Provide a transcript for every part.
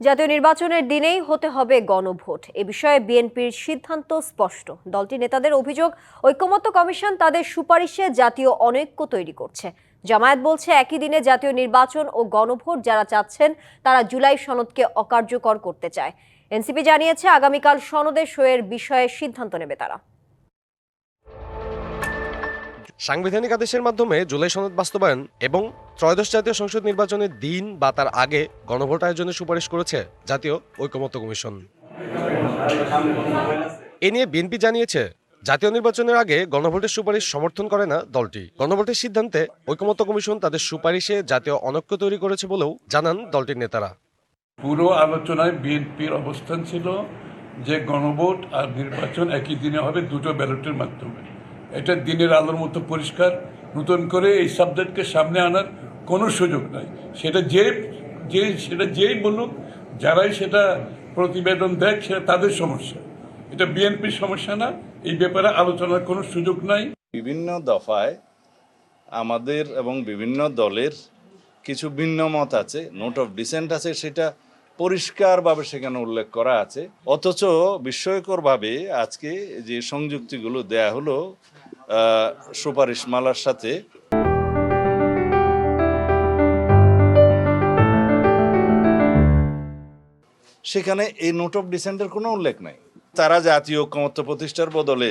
জাতীয় নির্বাচনের দিনেই হতে হবে গণভোট। এ বিষয়ে বিএনপির সিদ্ধান্ত স্পষ্ট। দলটির নেতাদের অভিযোগ, ঐকমত্য কমিশন তাদের সুপারিশে জাতীয় অনৈক্য তৈরি করছে। জামায়াত বলছে, একই দিনে জাতীয় নির্বাচন ও গণভোট যারা চাচ্ছেন, তারা জুলাই সনদকে অকার্যকর করতে চায়। এনসিপি জানিয়েছে, আগামীকাল সনদে সইয়ের বিষয়ে সিদ্ধান্ত নেবে তারা। সাংবিধানিক আদেশের মাধ্যমে জুলাই সনদ বাস্তবায়ন এবং ত্রয়োদশ জাতীয় সংসদ নির্বাচনের দিন বা তার আগে গণভোট আয়োজনের সুপারিশ করেছে জাতীয় ঐকমত্য কমিশন। এ নিয়ে বিএনপি জানিয়েছে, জাতীয় নির্বাচনের আগে গণভোটের সুপারিশ সমর্থন করে না দলটি। গণভোটের সিদ্ধান্তে ঐকমত্য কমিশন তাদের সুপারিশে জাতীয় অনৈক্য তৈরি করেছে বলেও জানান দলটির নেতারা। পুরো আলোচনায় বিএনপির অবস্থান ছিল যে গণভোট আর নির্বাচন একই দিনে হবে, দুটো ব্যালটের মাধ্যমে। এটা দিনের আলোর মতো পরিষ্কার, নতুন করে এই সাবজেক্টকে সামনে আনার কোনো সুযোগ নাই। সেটা যে যে, সেটা যেই বলুক, যারাই সেটা প্রতিবেদন দেখ, সেটা তাদের সমস্যা। এটা বিএনপির সমস্যা না, এই ব্যাপারে আলোচনার কোনো সুযোগ নাই। বিভিন্ন দফায় আমাদের এবং বিভিন্ন দলের কিছু ভিন্ন মত আছে নোট অফ ডিসেন্ট আছে, সেটা পরিষ্কারভাবে সেখানে উল্লেখ করা আছে। অথচ বিস্ময়করভাবে আজকে যে সংযুক্তিগুলো দেয়া হলো সুপারিশমালার সাথে। সেখানে এই নোট অফ ডিসেন্টের কোনো উল্লেখ নাই। তারা জাতীয় ঐকমত্য প্রতিষ্ঠার বদলে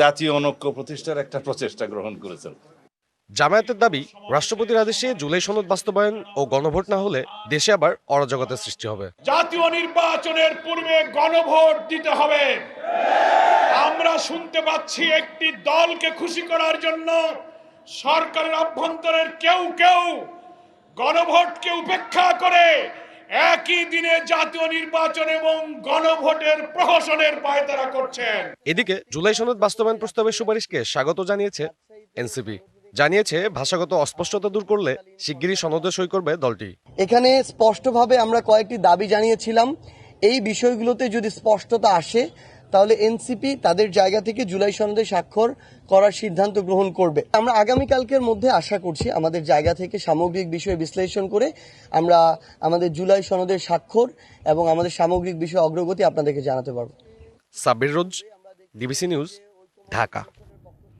জাতীয় অনৈক্য প্রতিষ্ঠার একটা প্রচেষ্টা গ্রহণ করেছেন। জামায়াতের দাবি রাষ্ট্রপতির আদেশে জুলাই সনদ বাস্তবায়ন ও গণভোট না হলে দেশে আবার অরাজকতার সৃষ্টি হবে। জাতীয় নির্বাচনের পূর্বে গণভোট দিতে হবে। আমরা শুনতে পাচ্ছি একটি দলকে খুশি করার জন্য সরকারের অভ্যন্তরের কেউ কেউ গণভোটকে উপেক্ষা করে একই দিনে জাতীয় নির্বাচন এবং গণভোটের প্রহসনের পায়তারা করছেন। এদিকে জুলাই সনদ বাস্তবায়ন প্রস্তাবের সুপারিশকে স্বাগত জানিয়েছে এনসিপি। জানিয়েছে ভাষাগত অস্পষ্টতা দূর করলে শিগগিরই সনদে সই করবে দলটি। এখানে স্পষ্টভাবে আমরা কয়েকটি দাবি জানিয়েছিলাম। এই বিষয়গুলোতে যদি স্পষ্টতা আসে তাহলে এনসিপি তাদের জায়গা থেকে জুলাই সনদে স্বাক্ষর করার সিদ্ধান্ত গ্রহণ করবে। আমরা আগামীকালকের মধ্যে আশা করছি আমাদের জায়গা থেকে সামগ্রিক বিষয় বিশ্লেষণ করে আমরা আমাদের জুলাই সনদের স্বাক্ষর এবং আমাদের সামগ্রিক বিষয় অগ্রগতি আপনাদেরকে জানাতে পারব। Sabbir Rose DBC news Dhaka.